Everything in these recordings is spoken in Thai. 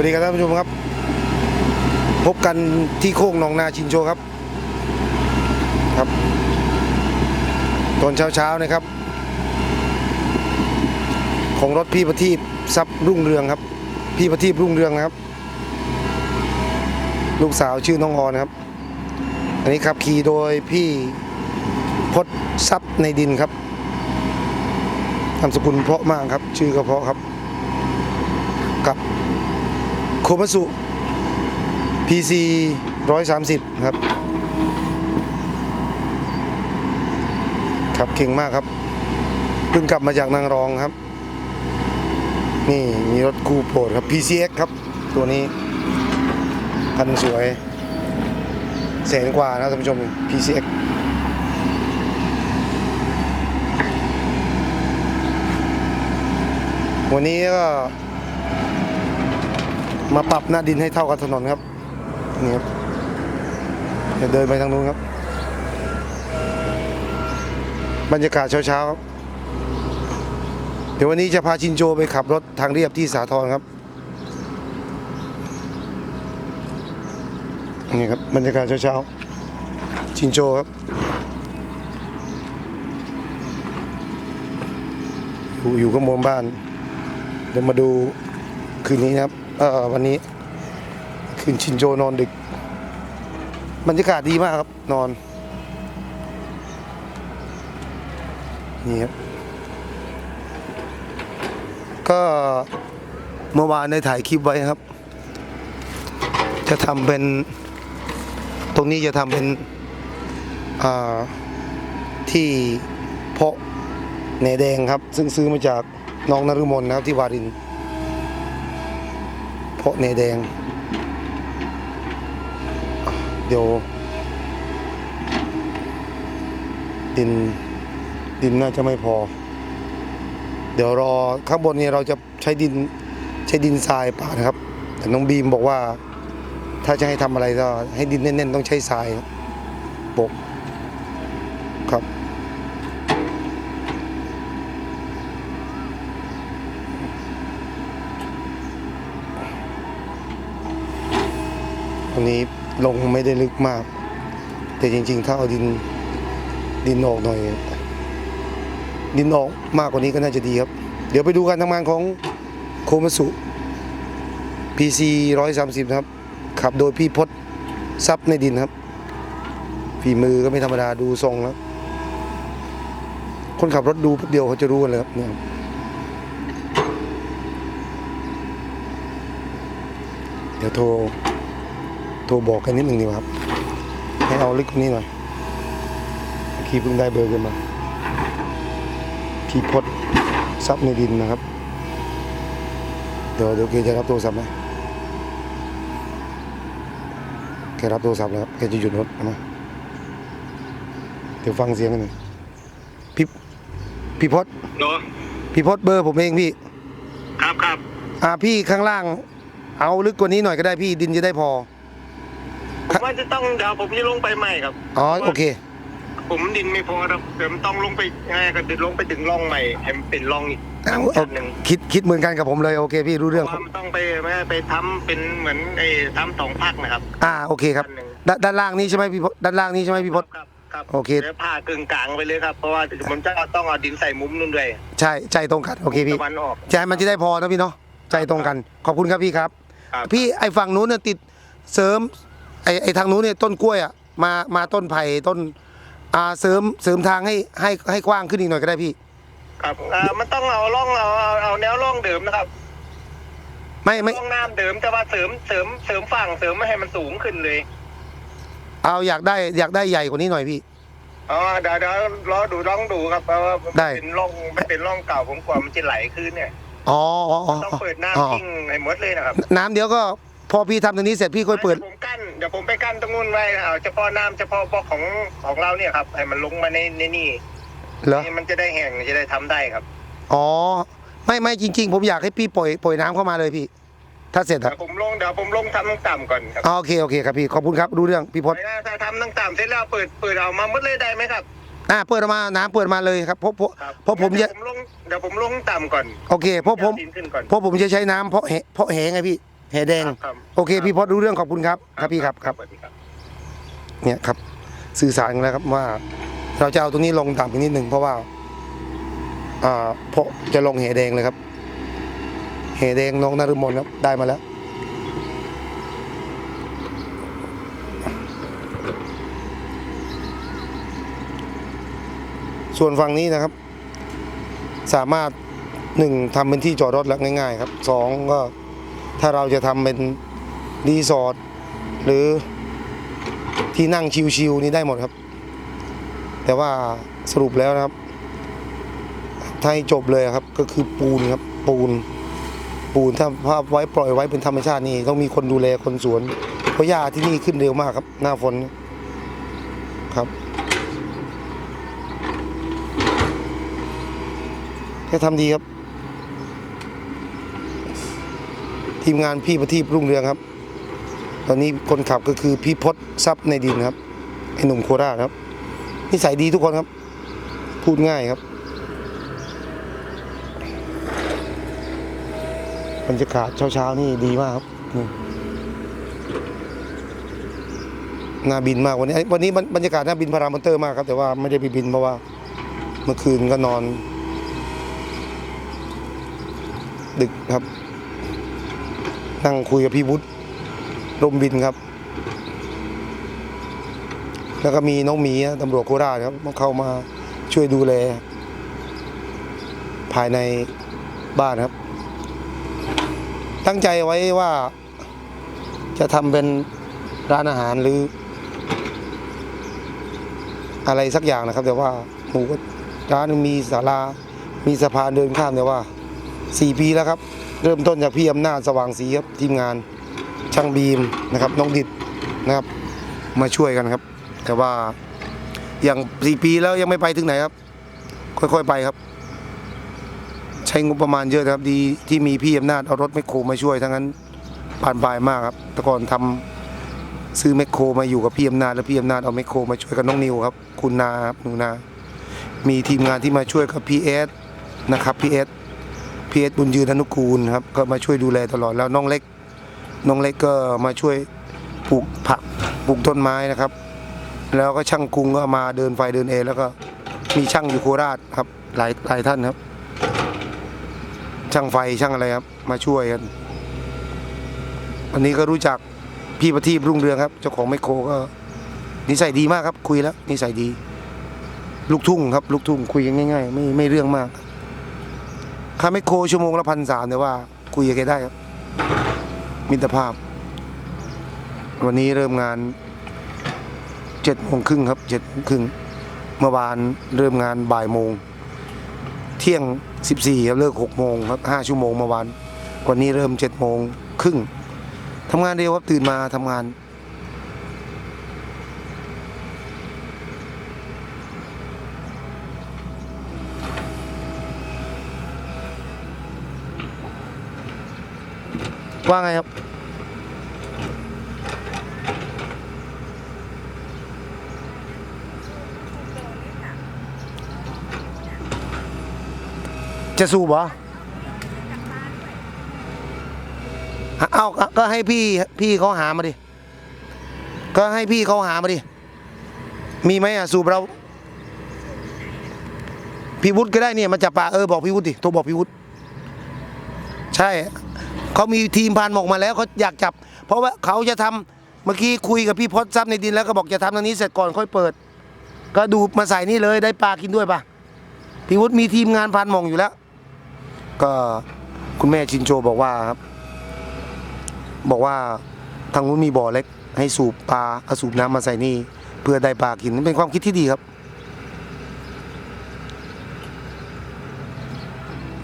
วัสดีครับท่านผู้ชมครับ พบกันที่โค้งหนองนาชินโชครับครับตอนเช้าๆนะครับ ของรถพี่ประทีปทรัพย์รุ่งเรืองครับ พี่ประทีปรุ่งเรืองนะครับ ลูกสาวชื่อน้องออนครับ อันนี้ขับขี่โดยพี่พศทรัพย์ในดินครับนามสกุลเพราะมากครับ ชื่อก็เพาะครับกับ คมัสุ PC 130 ครับครับเก่งมากครับ เพิ่งกลับมาจากนางรองครับ นี่มีรถคู่โปรดครับ PCX ครับ ตัวนี้พันสวย แสนกว่านะท่านผู้ชม PCX วันนี้ก็ มาปรับหน้าดินให้เท่ากับถนนครับนี่ครับเดี๋ยวเดินไปทางนู้นครับ บรรยากาศเช้าๆครับเดี๋ยววันนี้จะพาชินโจไปขับรถทางเรียบที่สาทรครับนี่ครับบรรยากาศเช้าๆชินโจครับอยู่อยู่ข้างบนบ้านเดี๋ยวมาดูคืนนี้นะครับ เออวันนี้ คืนชินโจนอนดึก บรรยากาศดีมากครับ นอน นี่ครับ ก็เมื่อวานได้ถ่ายคลิปไว้ครับ จะทำเป็น ตรงนี้จะทำเป็นที่เพาะแหนแดงครับ ซึ่งซื้อมาจากน้องนฤมลนะครับที่วาริน เพราะแหนแดง เดี๋ยว ดิน ดินน่าจะไม่พอ เดี๋ยวรอข้างบนนี้เราจะใช้ดินใช้ดินทรายป่านะครับ แต่น้องบีมบอกว่า ถ้าจะให้ทำอะไรก็ให้ดินแน่นๆต้องใช้ทรายปะ อันนี้ลงไม่ได้ลึกมาก แต่จริง ๆ ถ้าเอาดินดินออกหน่อย ดินออกมากกว่านี้ก็น่าจะดีครับ เดี๋ยวไปดูการทำงานของโคมัสุ PC 130 ครับ ขับโดยพี่พศซับในดินครับ ฝีมือก็ไม่ธรรมดาดูทรงแล้ว คนขับรถดูเดียวเขาจะรู้กันเลยครับเนี่ยเดี๋ยวโทร โทรบอกกันนิดหนึ่งดีกว่าครับ ให้เอาลึกกว่านี้หน่อยเมื่อกี้เพิ่งได้เบอร์กันมาพี่พศซับในดินนะครับ เดี๋ยวเดี๋ยวแกจะรับโทรศัพท์ไหมแกรับโทรศัพท์แล้วครับแกจะหยุดรถเอามาเดี๋ยวฟังเสียงกันหน่อยพี่พี่พศเนาะพี่พศเบอร์ผมเองพี่ ครับครับอ่าพี่ข้างล่าง เอาลึกกว่านี้หน่อยก็ได้พี่ดินจะได้พอ ผมว่าจะต้องเดี๋ยวผมจะลงไปใหม่ครับ อ๋อโอเค ผมดินไม่พอครับเดี๋ยวมันต้องลงไปไงก็เดี๋ยวลงไปถึงร่องใหม่ให้มันเป็นร่องอีกเอาชั้เอานหนึ่งคิดคิดเหมือนกันกับผมเลยโอเค พี่รู้เพเรื่อง ราะครัว่าบมันต้องไปไม่ไปทำเป็นเหมือนไอ้ทำสองภาคนะครับ อ่าโอเคครับชั้นหนึ่งด้านด้านล่างนี้ใช่ไหมพี่พศด้านล่างนี้ใช่ไหมพี่พศ ครับครับโอเค ดี๋ยวผ่ากึ่งกลางไปเลยครับเพราะว่าผมจะต้องเอาดินใส่มุมนู่นด้วยใช่ใจตรงกันโอเคพี่ตะวันออก ใจมันจะได้พอนะพี่เนาะใจตรงกัน ขอบคุณครับพี่ครับ ครับ พี่ไอ้ฝั่งนู้นเนี่ยติดเสริมไอ้ไอ้ทางนู้นเนี่ยต้นกล้วยอะมามาต้นไผ่ต้นอ่าเสริมเสริมทางให้ให้ให้กว้างขึ้นอีกหน่อยก็ได้พี่ ครับอ่ามันต้องเอาร่องเอาเอาเอาแนวร่องเดิมนะครับไม่ไม่ร่องน้ำเดิมแต่ว่าเสริมเสริมเสริมฝั่งเสริมไม่ให้มันสูงขึ้นเลยเอาอยากได้อยากได้ใหญ่กว่านี้หน่อยพี่ อ๋อเดี๋ยวเดี๋ยวรอดูลองดูครับเพราะว่ามันได้ เป็นร่องมันเป็นร่องเก่าผมกลัวมันจะไหลขึ้นเนี่ย อ๋ออ๋ออ๋อต้องเปิดอ๋อน้ำทิ้งให้หมดเลยนะครับ น้ำเดี๋ยวก็ พอพี่ทำตรงนี้เสร็จพี่ค่อยเปิดดี๋วผมกั้นเดี๋ยวผมไปกั้นตรงนู้นไว้เอาเฉพาะน้ำเฉพาะบล็อกของของเราเนี่ยครับให้มันลงมาในในนี่เหรอ นี่มันจะได้แห้งจะได้ทำได้ครับอ๋อ ไม่ไม่จริง ๆ ผมอยากให้พี่ปล่อยปล่อยน้ำเข้ามาเลยพี่ ถ้าเสร็จเดี๋อะยวผมลงเดี๋ยวผมลงทำตั้งต่ำก่อนครับอ๋อโอเคโอเคครับพี่ขอบคุณครับรู้เรื่องพี่พศถ้าทำตั้งต่ำเสร็จแล้วเปิดเปิดเอามาหมดเลยได้ไหมครับอ่าเปิดออกมาน้ำเปิดมาเลยครับเพราะเพราะครับเพราะผมเดี๋จะยวผมลงเดี๋ยวผมลงต่ำก่อนโอเคเพราะผม ดินขึ้นก่อนเพราะผมจะใช้น้ำเพราะแหเพราะแหไงพี่ แห่แดง ครับโอเค พี่พอรู้เรื่องขอบคุณครับ ครับพี่ครับครับ สวัสดีครับ เนี่ยครับ สื่อสารกันแล้วครับว่า เราจะเอาตรงนี้ลงต่ำอีกนิดหนึ่งเพราะว่า อ่าเพราะจะลงแห่แดงเลยครับแห่แดงน้องนฤมลครับ ได้มาแล้ว ส่วนฝั่งนี้นะครับ สามารถหนึ่งทำเป็นที่จอดรถแล้วง่าย ๆ ครับสองก็ ถ้าเราจะทำเป็นรีสอร์ทหรือที่นั่งชิวๆนี่ได้หมดครับ แต่ว่าสรุปแล้วนะครับ ถ้าให้จบเลยครับก็คือปูนครับปูน ปูนถ้าภาพไว้ปล่อยไว้เป็นธรรมชาตินี่ต้องมีคนดูแลคนสวน เพราะหญ้าที่นี่ขึ้นเร็วมากครับ หน้าฝนครับแค่ทำดีครับ ทีมงานพี่ประทีปรุ่งเรืองครับ ตอนนี้คนขับก็คือพี่พศทรัพย์ในดินครับไอหนุ่มโคราชครับนิสัยดีทุกคนครับ พูดง่ายครับบรรยากาศเช้าๆนี่ดีมากครับน่าบินมากวันนี้วันนี้บรรบรรยากาศน่าบินพารามอนเตอร์มากครับ แต่ว่าไม่ได้ไปบินเพราะว่า เมื่อคืนก็นอน ดึกครับ นั่งคุยกับพี่วุฒิลมบินครับ แล้วก็มีน้องหมีตำรวจโคราชครับมาเข้ามาช่วยดูแล ภายในบ้านครับ ตั้งใจไว้ว่าจะทำเป็นร้านอาหารหรือ อะไรสักอย่างนะครับ แต่ว่าหมูก็ร้านมีศาลา มีสะพานเดินข้ามแต่ว่าสี่ปีแล้วครับ เริ่มต้นจากพี่อำนาจสว่างศรีครับทีมงานช่างบีมนะครับน้องดิดนะครับมาช่วยกันครับ แต่ว่าอย่างสี่ปีแล้วยังไม่ไปถึงไหนครับ ค่อยๆไปครับ ใช้งบประมาณเยอะครับ ดีที่มีพี่อำนาจเอารถแมคโครมาช่วยทั้งนั้นปานปลายมากครับแต่ก่อนทำซื้อแมคโครมาอยู่กับพี่อำนาจแล้วพี่อำนาจเอาแมคโครมาช่วยกับน้องนิวครับ คุณนาครับหนูนา มีทีมงานที่มาช่วยกับพีเอสนะครับพีเอส พีเอสบุญยืนอนุกูลครับก็มาช่วยดูแลตลอดแล้วน้องเล็ก น้องเล็กก็มาช่วยปลูกผักปลูกต้นไม้นะครับ แล้วก็ช่างกรุงก็มาเดินไฟเดินเอ แล้วก็มีช่างอยู่โคราชครับหลายหลายท่านครับ ช่างไฟช่างอะไรครับ มาช่วยกันวันนี้ก็รู้จักพี่ประทีปรุ่งเรืองครับ เจ้าของไมโครก็นิสัยดีมากครับคุยแล้วนิสัยดี ลูกทุ่งครับ ลูกทุ่งคุยกันง่ายๆ ไม่ไม่เรื่องมาก ค่าไมโครชั่วโมงละพันสามแต่ว่า คุยกับแกได้ครับ มิตรภาพ วันนี้เริ่มงานเจ็ดโมงครึ่งครับเจ็ดโมงครึ่งเมื่อวานเริ่มงานบ่ายโมง เที่ยงสิบสี่ครับเลิกหกโมงครับห้าชั่วโมงเมื่อวานวันนี้เริ่มเจ็ดโมงครึ่งทำงานเร็วครับตื่นมาทำงาน ว่าไงครับ จะสูบเหรออะเอาก็ก็ให้พี่พี่เขาหามาดิ ก็ให้พี่เขาหามาดิ มีไหมอะสูบเราพี่วุฒิก็ได้เนี่ยมาจับปลาเออบอกพี่วุฒิดิโทรบอกพี่วุฒิใช่ เขามีทีมพานหมอกมาแล้วเขาอยากจับ เพราะว่าเขาจะทำเมื่อกี้คุยกับพี่พศทรัพในดินแล้วก็บอกจะทำตรงนี้เสร็จก่อนค่อยเปิด ก็ดูมาใส่นี่เลยได้ปลากินด้วยปะพี่วุฒิมีทีมงานพานหมองอยู่แล้ว ก็คุณแม่ชินโจบอกว่าครับบอกว่าทางนู้นมีบ่อเล็ก ให้สูบปลาเอาสูบน้ำมาใส่นี่ เพื่อได้ปลากินเป็นความคิดที่ดีครับ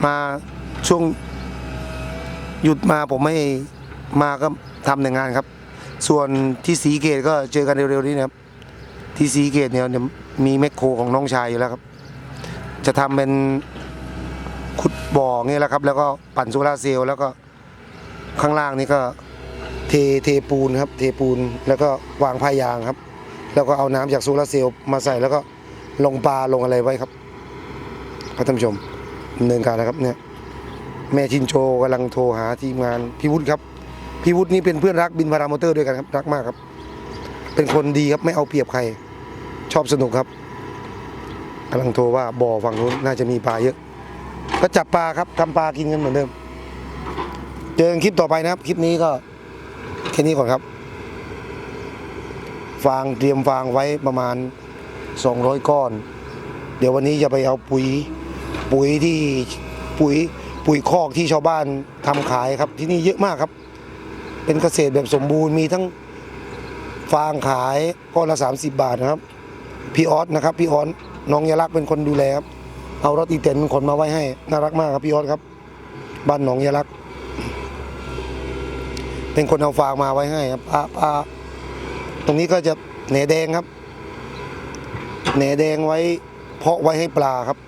มาช่วง หยุดมาผมไม่มาก็ทำในงานครับ ส่วนที่สีเกตก็เจอกันเร็วๆนี้นะครับ ที่สีเกตเนี่ยมีแมคโครของน้องชายอยู่แล้วครับ จะทำเป็นขุดบ่อเงี้ยแหละครับ แล้วก็ปั่นโซลาร์เซลล์แล้วก็ข้างล่างนี่ก็เทเทปูนครับ เทปูนแล้วก็วางผ้ายางครับ แล้วก็เอาน้ำจากโซลาร์เซลล์มาใส่แล้วก็ลงปลาลงอะไรไว้ครับครับท่านผู้ชมดำเนินการนะครับเนี่ย แม่ชินโจกำลังโทรหาทีมงานพี่วุฒิครับพี่วุฒินี่เป็นเพื่อนรักบินพารามอเตอร์ด้วยกันครับรักมากครับ เป็นคนดีครับไม่เอาเปรียบใคร ชอบสนุกครับกำลังโทรว่าบ่อฝั่งนู้นน่าจะมีปลาเยอะ ก็จับปลาครับทำปลากินกันเหมือนเดิม เจอกันคลิปต่อไปนะครับ คลิปนี้ก็แค่นี้ก่อนครับ ฟางเตรียมฟางไว้ประมาณ 200 ก้อน เดี๋ยววันนี้จะไปเอาปุ๋ยปุ๋ยที่ปุ๋ย ปุ๋ยคอกที่ชาวบ้านทำขายครับ ที่นี่เยอะมากครับ เป็นเกษตรแบบสมบูรณ์มีทั้งฟางขายก้อนละ 30 บาทนะครับ พี่ออสนะครับพี่ออสน้องยาลักษ์เป็นคนดูแลครับเอารถอีเต็นขนมาไว้ให้น่ารักมากครับพี่ออสครับ บ้านหนองยาลักษ์เป็นคนเอาฟางมาไว้ให้ครับปลาปลาตรงนี้ก็จะแหนแดงครับแหนแดงไว้เพาะไว้ให้ปลาครับ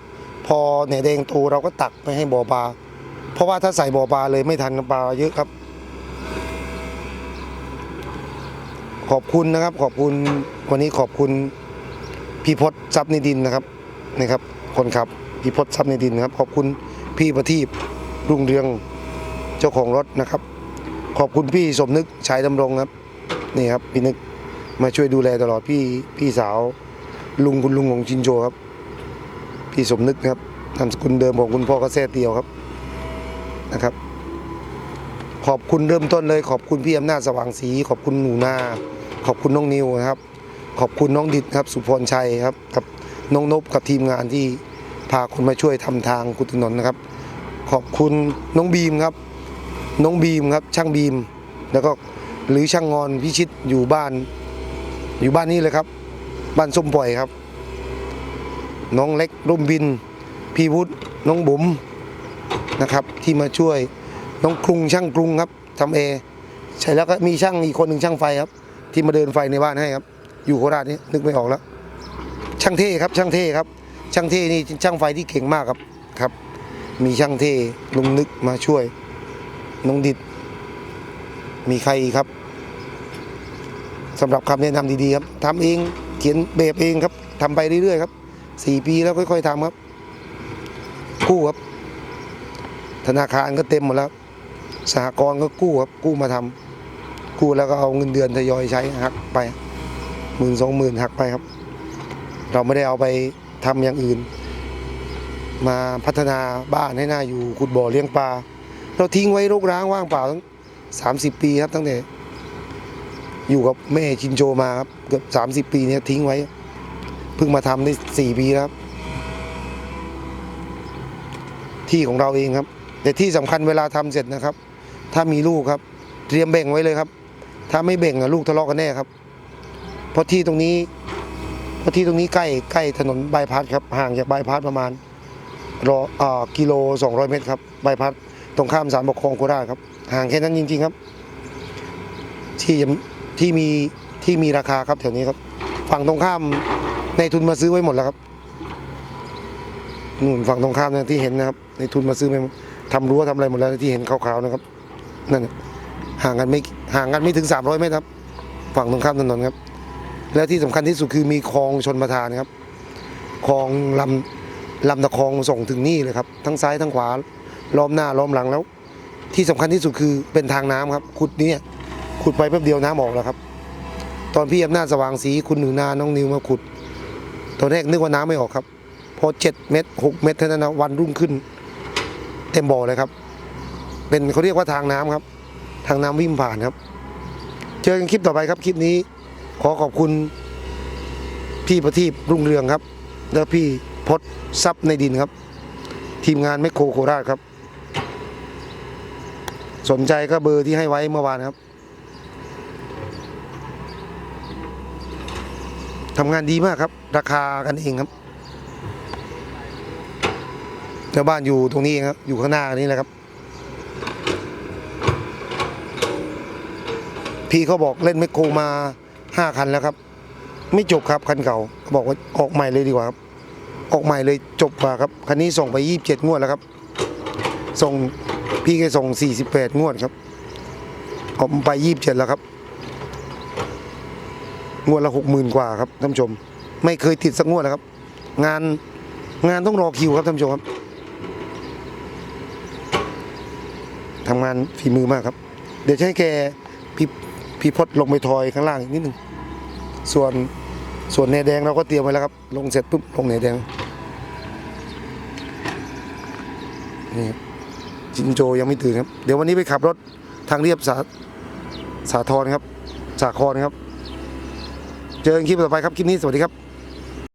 พอแหนแดงโตเราก็ตักไปให้บ่อปลา เพราะว่าถ้าใส่บ่อปลาเลยไม่ทันปลาเยอะครับ ขอบคุณนะครับ ขอบคุณวันนี้ขอบคุณพี่พศทรัพย์ในดินนะครับนะครับ คนขับพี่พศทรัพย์ในดินนะครับ ขอบคุณพี่ประทีปรุ่งเรืองเจ้าของรถนะครับ ขอบคุณพี่สมนึกชายดำรงครับนี่ครับพี่นึกมาช่วยดูแลตลอดพี่พี่สาวลุงคุณลุงของชินโจครับ พี่สมนึกครับนามสกุลเดิมของคุณพ่อก็แซ่เตียวครับ นะครับ ขอบคุณเริ่มต้นเลย ขอบคุณพี่อำนาจสว่างศรีขอบคุณหนูนา ขอบคุณน้องนิวนะครับ ขอบคุณน้องดิดครับ สุพรชัยครับกับน้องนบกับทีมงานที่พาคนมาช่วยทำทางกุถนนนะครับ ขอบคุณน้องบีมครับ น้องบีมครับ ช่างบีม แล้วก็หรือช่างงอนพิชิตอยู่บ้าน อยู่บ้านนี้เลยครับ บ้านส้มปล่อยครับ น้องเล็กร่มบิน พี่วุฒิน้องบุ๋ม นะครับ ที่มาช่วยน้องกรุงช่างกรุงครับทำเอใช่แล้วก็มีช่างอีกคนหนึ่งช่างไฟครับ ที่มาเดินไฟในบ้านให้ครับ อยู่โคราชนี่นึกไม่ออกแล้ว ช่างเท่ครับ ช่างเท่ครับ ช่างเท่นี่ช่างไฟที่เก่งมากครับครับ มีช่างเท่ลุงนึกมาช่วยน้องดิดมีใครครับสำหรับคำแนะนำดีๆครับทำเองเขียนแบบเองครับทำไปเรื่อยๆครับสี่ปีแล้วค่อยๆทำครับกู้ครับ ธนาคารก็เต็มหมดแล้ว สหกรณ์ก็กู้ครับกู้มาทำกู้แล้วก็เอาเงินเดือนทยอยใช้หักไปหมื่นสองหมื่นหักไปครับ เราไม่ได้เอาไปทำอย่างอื่น มาพัฒนาบ้านให้น่าอยู่ขุดบ่อเลี้ยงปลาเราทิ้งไว้รกร้างว่างเปล่าตั้งสามสิบปีครับตั้งแต่อยู่กับแม่ชินโจมาครับเกือบสามสิบปีเนี่ยทิ้งไว้เพิ่งมาทำได้สี่ปีแล้วครับที่ของเราเองครับ แต่ที่สำคัญเวลาทำเสร็จนะครับ ถ้ามีลูกครับ เตรียมแบ่งไว้เลยครับ ถ้าไม่แบ่งอะลูกทะเลาะกันแน่ครับ เพราะที่ตรงนี้เพราะที่ตรงนี้ใกล้ใกล้ถนนบายพัดครับห่างจากบายพัดประมาณรออ่ากิโลสองร้อยเมตรครับบายพัดตรงข้ามศาลปกครองโคราชครับห่างแค่นั้นจริง ๆครับ ที่ที่มีที่มีราคาครับแถวนี้ครับ ฝั่งตรงข้ามในทุนมาซื้อไว้หมดแล้วครับ นู่นฝั่งตรงข้ามนะที่เห็นนะครับ ในทุนมาซื้อไปทำรั้วทำอะไรหมดแล้วที่เห็นขาวๆนะครับนั่นห่างกันไม่ห่างกันไม่ถึง 300เมตรครับ ฝั่งตรงข้ามถนนครับ และที่สำคัญที่สุดคือมีคลองชนประทานครับคลองลำลำตะคองส่งถึงนี่เลยครับทั้งซ้ายทั้งขวาล้อมหน้าล้อมหลังแล้ว ที่สำคัญที่สุดคือเป็นทางน้ำครับขุดนี่ยขุดไปแป๊บเดียวน้ำออกแล้วครับ ตอนพี่อำนาจสว่างสีคุณหนูนาน้องนิวมาขุด ตอนแรกนึกว่าน้ำไม่ออกครับ พอเจ็ดเมตรหกเมตรเท่านั้นนะวันรุ่งขึ้น เต็มบ่อเลยครับ เป็นเขาเรียกว่าทางน้ำครับ ทางน้ำวิ่งผ่านครับ เจอกันคลิปต่อไปครับคลิปนี้ ขอขอบคุณพี่ประทีปรุ่งเรืองครับ และพี่พศทรัพย์ในดินครับ ทีมงานแมคโครโคราชครับ สนใจก็เบอร์ที่ให้ไว้เมื่อวานครับทำงานดีมากครับ ราคากันเองครับ แล้วบ้านอยู่ตรงนี้ครับ อยู่ข้างหน้านี้แหละครับ พี่เขาบอกเล่นแมโครมาห้าคันแล้วครับ ไม่จบครับคันเก่าเขาบอกว่าออกใหม่เลยดีกว่าครับ ออกใหม่เลยจบกว่าครับ คันนี้ส่งไปยี่สิบเจ็ดงวดแล้วครับ ส่งพี่แกส่งสี่สิบแปดงวดครับ ออกไปยี่สิบเจ็ดแล้วครับ งวดละหกหมื่นกว่าครับท่านผู้ชม ไม่เคยติดสักงวดนะครับ งานงานต้องรอคิวครับท่านผู้ชมครับทำงานฝีมือมากครับ เดี๋ยวจะให้แกพี่พี่พดลงไปทอยข้างล่างอีกนิดหนึ่งส่วนส่วนแนแดงเราก็เตรียมไว้แล้วครับ ลงเสร็จปุ๊บลงแนแดงนี่ครับจินโจยังไม่ตื่นครับ เดี๋ยววันนี้ไปขับรถทางเรียบสาสาทรครับ สาครครับ เจอกันคลิปต่อไปครับ คลิปนี้สวัสดีครับ